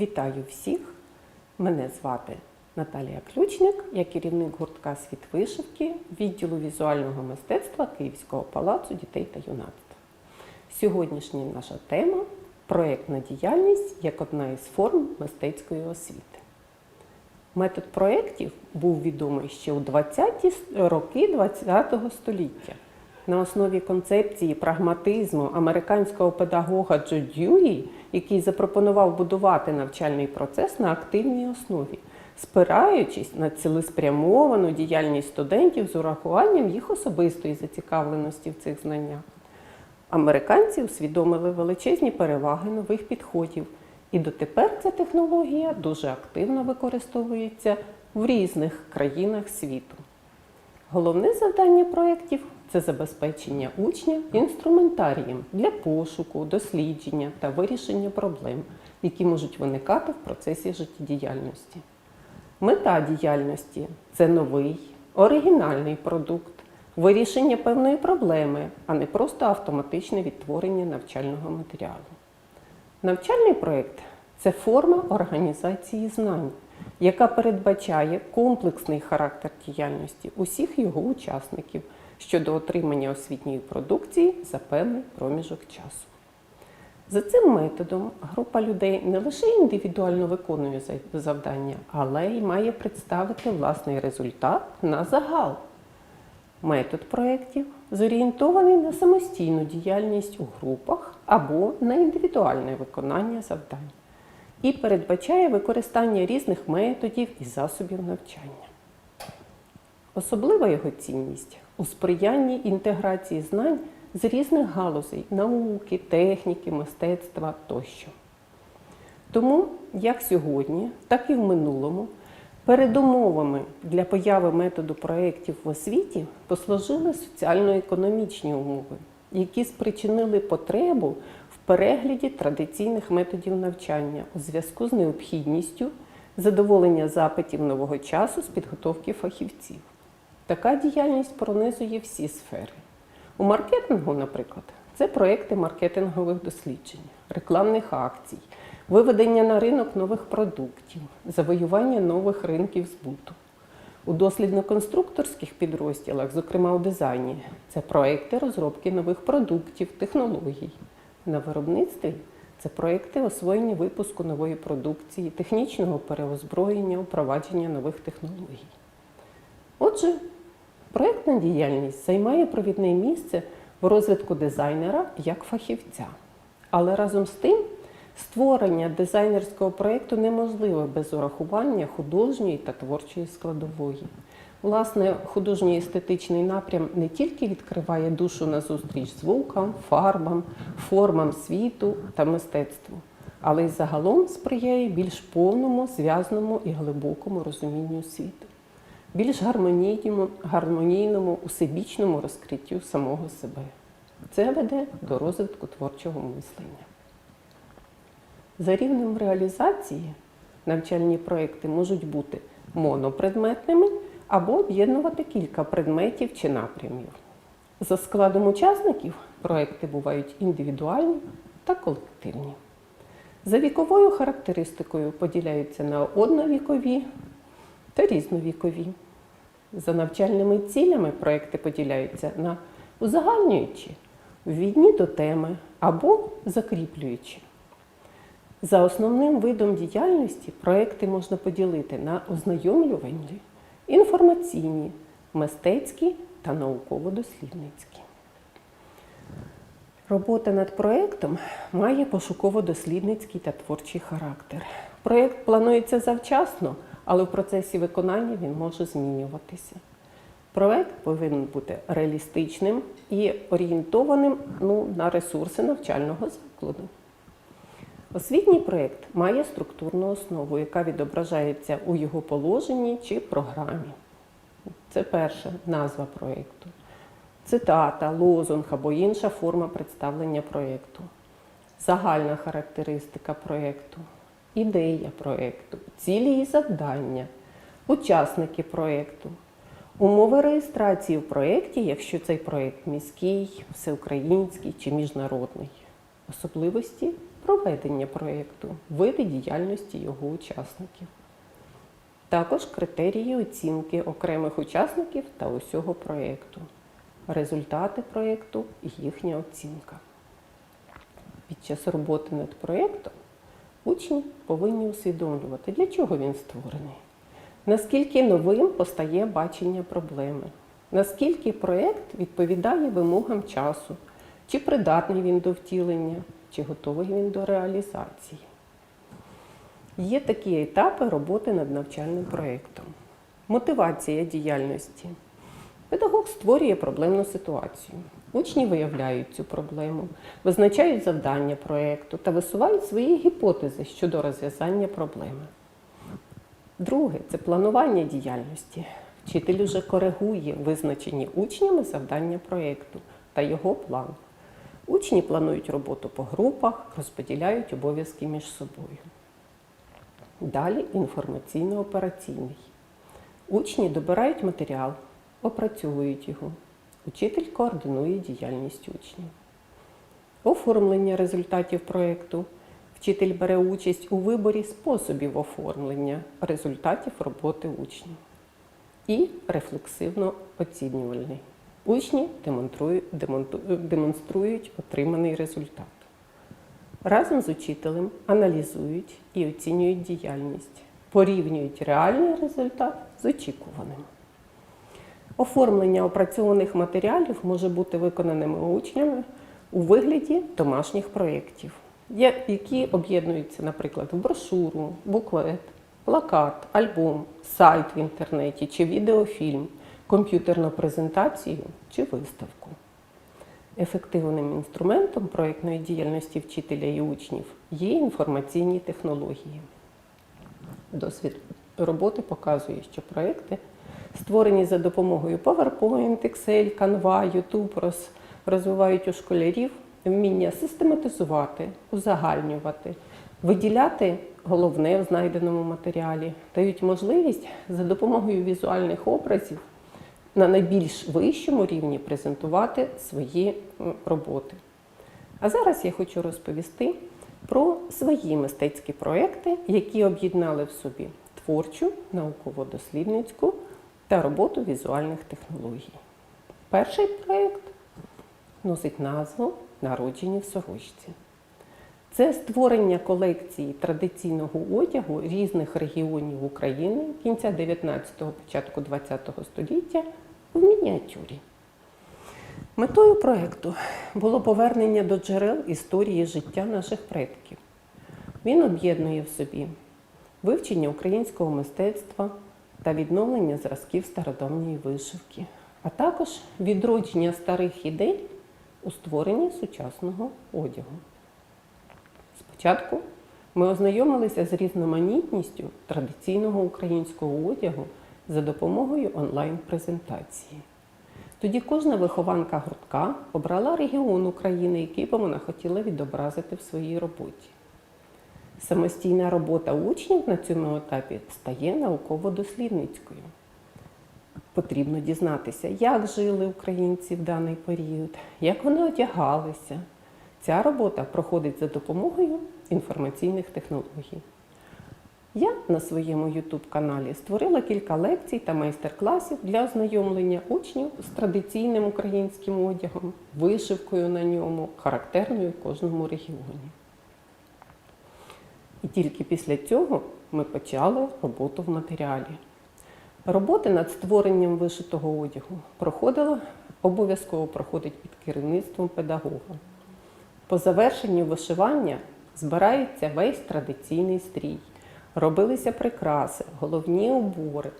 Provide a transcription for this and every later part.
Вітаю всіх! Мене звати Наталія Ключник, я керівник гуртка світ вишивки відділу візуального мистецтва Київського палацу дітей та юнацтва. Сьогоднішня наша тема проєктна діяльність як одна із форм мистецької освіти. Метод проєктів був відомий ще у 20-ті роки ХХ століття. На основі концепції прагматизму американського педагога Джо Дьюї, який запропонував будувати навчальний процес на активній основі, спираючись на цілеспрямовану діяльність студентів з урахуванням їх особистої зацікавленості в цих знаннях. Американці усвідомили величезні переваги нових підходів, і дотепер ця технологія дуже активно використовується в різних країнах світу. Головне завдання проєктів це забезпечення учня інструментарієм для пошуку, дослідження та вирішення проблем, які можуть виникати в процесі життєдіяльності. Мета діяльності це новий, оригінальний продукт, вирішення певної проблеми, а не просто автоматичне відтворення навчального матеріалу. Навчальний проєкт це форма організації знань, яка передбачає комплексний характер діяльності усіх його учасників щодо отримання освітньої продукції за певний проміжок часу. За цим методом група людей не лише індивідуально виконує завдання, але й має представити власний результат на загал. Метод проєктів зорієнтований на самостійну діяльність у групах або на індивідуальне виконання завдань і передбачає використання різних методів і засобів навчання. Особлива його цінність у сприянні інтеграції знань з різних галузей науки, техніки, мистецтва тощо. Тому, як сьогодні, так і в минулому, передумовами для появи методу проєктів в освіті послужили соціально-економічні умови, які спричинили потребу в перегляді традиційних методів навчання у зв'язку з необхідністю задоволення запитів нового часу з підготовки фахівців. Така діяльність пронизує всі сфери. У маркетингу, наприклад, це проекти маркетингових досліджень, рекламних акцій, виведення на ринок нових продуктів, завоювання нових ринків збуту. У дослідно-конструкторських підрозділах, зокрема у дизайні, це проекти розробки нових продуктів, технологій. На виробництві це проекти освоєння випуску нової продукції, технічного переозброєння, впровадження нових технологій. Отже, проєктна діяльність займає провідне місце в розвитку дизайнера як фахівця. Але разом з тим створення дизайнерського проєкту неможливе без урахування художньої та творчої складової. Власне, художній естетичний напрям не тільки відкриває душу назустріч звукам, фарбам, формам світу та мистецтву, але й загалом сприяє більш повному, зв'язному і глибокому розумінню світу більш гармонійному, гармонійному, усебічному розкриттю самого себе. Це веде до розвитку творчого мислення. За рівнем реалізації навчальні проекти можуть бути монопредметними або об'єднувати кілька предметів чи напрямів. За складом учасників проекти бувають індивідуальні та колективні. За віковою характеристикою поділяються на одновікові та різновікові. За навчальними цілями проекти поділяються на узагальнюючі, ввідні до теми або закріплюючі. За основним видом діяльності проекти можна поділити на ознайомлювальні, інформаційні, мистецькі та науково-дослідницькі. Робота над проєктом має пошуково-дослідницький та творчий характер. Проєкт планується завчасно, але в процесі виконання він може змінюватися. Проєкт повинен бути реалістичним і орієнтованим ну, на ресурси навчального закладу. Освітній проєкт має структурну основу, яка відображається у його положенні чи програмі. Це перша назва проєкту. Цитата, лозунг або інша форма представлення проєкту. Загальна характеристика проєкту, ідея проєкту, цілі і завдання, учасники проєкту, умови реєстрації в проєкті, якщо цей проєкт міський, всеукраїнський чи міжнародний, особливості проведення проєкту, види діяльності його учасників. Також критерії оцінки окремих учасників та усього проєкту, результати проєкту і їхня оцінка. Під час роботи над проєктом учні повинні усвідомлювати, для чого він створений, наскільки новим постає бачення проблеми, наскільки проєкт відповідає вимогам часу, чи придатний він до втілення, чи готовий він до реалізації. Є такі етапи роботи над навчальним проєктом. Мотивація діяльності. Педагог створює проблемну ситуацію. Учні виявляють цю проблему, визначають завдання проєкту та висувають свої гіпотези щодо розв'язання проблеми. Друге це планування діяльності. Вчитель уже коригує визначені учнями завдання проєкту та його план. Учні планують роботу по групах, розподіляють обов'язки між собою. Далі інформаційно-операційний. Учні добирають матеріал, опрацьовують його. Учитель координує діяльність учнів. Оформлення результатів проєкту. Вчитель бере участь у виборі способів оформлення результатів роботи учнів. І рефлексивно-оцінювальний. Учні демонструють, отриманий результат. Разом з учителем аналізують і оцінюють діяльність, порівнюють реальний результат з очікуваним. Оформлення опрацьованих матеріалів може бути виконаними учнями у вигляді домашніх проєктів, які об'єднуються, наприклад, в брошуру, буклет, плакат, альбом, сайт в інтернеті чи відеофільм, комп'ютерну презентацію чи виставку. Ефективним інструментом проєктної діяльності вчителя і учнів є інформаційні технології. Досвід роботи показує, що проекти, створені за допомогою PowerPoint, Excel, Canva, YouTube, роз- розвивають у школярів вміння систематизувати, узагальнювати, виділяти головне в знайденому матеріалі, дають можливість за допомогою візуальних образів на найбільш вищому рівні презентувати свої роботи. А зараз я хочу розповісти про свої мистецькі проекти, які об'єднали в собі творчу, науково-дослідницьку та роботу візуальних технологій. Перший проєкт носить назву Народжені в сорочці. Це створення колекції традиційного одягу різних регіонів України кінця 19-го, початку 20-го століття в мініатюрі. Метою проєкту було повернення до джерел історії життя наших предків. Він об'єднує в собі вивчення українського мистецтва та відновлення зразків стародавньої вишивки, а також відродження старих ідей у створенні сучасного одягу. Спочатку ми ознайомилися з різноманітністю традиційного українського одягу за допомогою онлайн-презентації. Тоді кожна вихованка гуртка обрала регіон України, який би вона хотіла відобразити в своїй роботі. Самостійна робота учнів на цьому етапі стає науково-дослідницькою. Потрібно дізнатися, як жили українці в даний період, як вони одягалися. Ця робота проходить за допомогою інформаційних технологій. Я на своєму YouTube каналі створила кілька лекцій та майстер-класів для ознайомлення учнів з традиційним українським одягом, вишивкою на ньому, характерною кожному регіоні. І тільки після цього ми почали роботу в матеріалі. Роботи над створенням вишитого одягу проходила, обов'язково проходить під керівництвом педагога. По завершенню вишивання збирається весь традиційний стрій. Робилися прикраси, головні убори.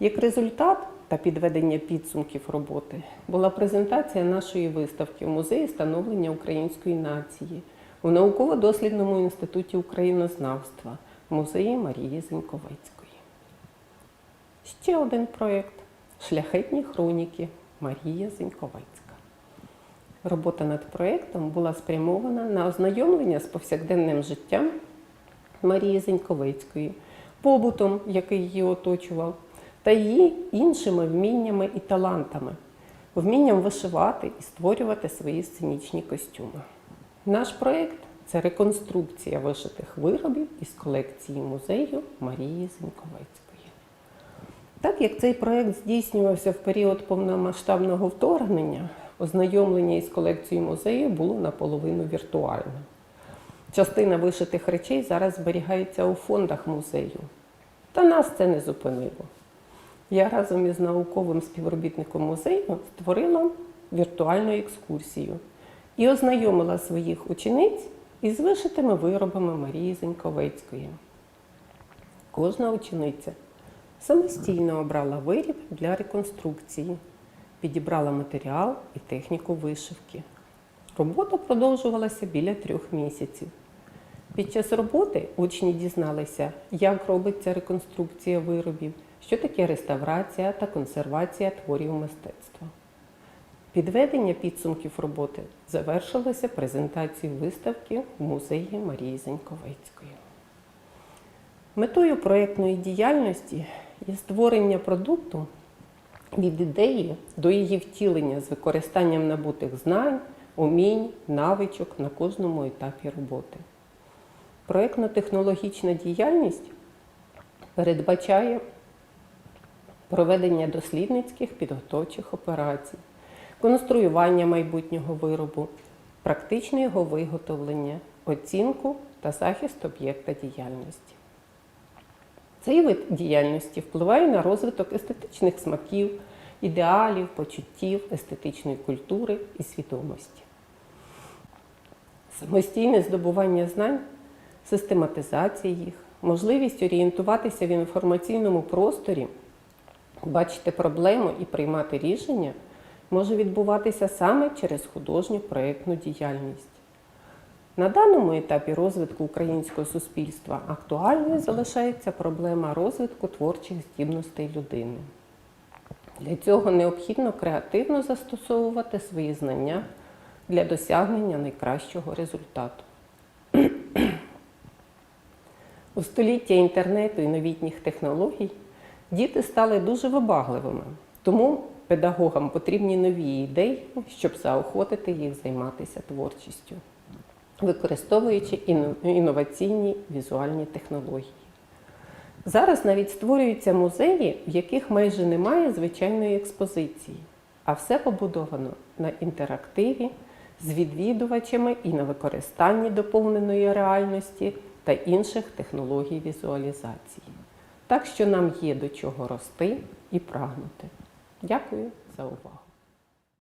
Як результат та підведення підсумків роботи була презентація нашої виставки в музеї становлення української нації у науково-дослідному інституті українознавства музеї Марії Зеньковецької. Ще один проєкт Шляхетні хроніки Марія Зеньковецька. Робота над проєктом була спрямована на ознайомлення з повсякденним життям Марії Зеньковецької, побутом, який її оточував, та її іншими вміннями і талантами, вмінням вишивати і створювати свої сценічні костюми. Наш проєкт це реконструкція вишитих виробів із колекції музею Марії Зіньковецької. Так як цей проект здійснювався в період повномасштабного вторгнення, ознайомлення із колекцією музею було наполовину віртуальним. Частина вишитих речей зараз зберігається у фондах музею. Та нас це не зупинило. Я разом із науковим співробітником музею створила віртуальну екскурсію і ознайомила своїх учениць із вишитими виробами Марії Зеньковецької. Кожна учениця самостійно обрала виріб для реконструкції, підібрала матеріал і техніку вишивки. Робота продовжувалася біля трьох місяців. Під час роботи учні дізналися, як робиться реконструкція виробів, що таке реставрація та консервація творів мистецтва. Підведення підсумків роботи завершилося презентацією виставки в музеї Марії Зеньковецької. Метою проєктної діяльності є створення продукту від ідеї до її втілення з використанням набутих знань, умінь, навичок на кожному етапі роботи. Проєктно-технологічна діяльність передбачає проведення дослідницьких підготовчих операцій, конструювання майбутнього виробу, практичне його виготовлення, оцінку та захист об'єкта діяльності. Цей вид діяльності впливає на розвиток естетичних смаків, ідеалів, почуттів, естетичної культури і свідомості. Самостійне здобування знань, систематизація їх, можливість орієнтуватися в інформаційному просторі, бачити проблему і приймати рішення може відбуватися саме через художню проєктну діяльність. На даному етапі розвитку українського суспільства актуальною залишається проблема розвитку творчих здібностей людини. Для цього необхідно креативно застосовувати свої знання для досягнення найкращого результату. У століття інтернету і новітніх технологій діти стали дуже вибагливими, тому педагогам потрібні нові ідеї, щоб заохотити їх займатися творчістю, використовуючи інноваційні візуальні технології. Зараз навіть створюються музеї, в яких майже немає звичайної експозиції, а все побудовано на інтерактиві з відвідувачами і на використанні доповненої реальності та інших технологій візуалізації. Так що нам є до чого рости і прагнути. Дякую за увагу.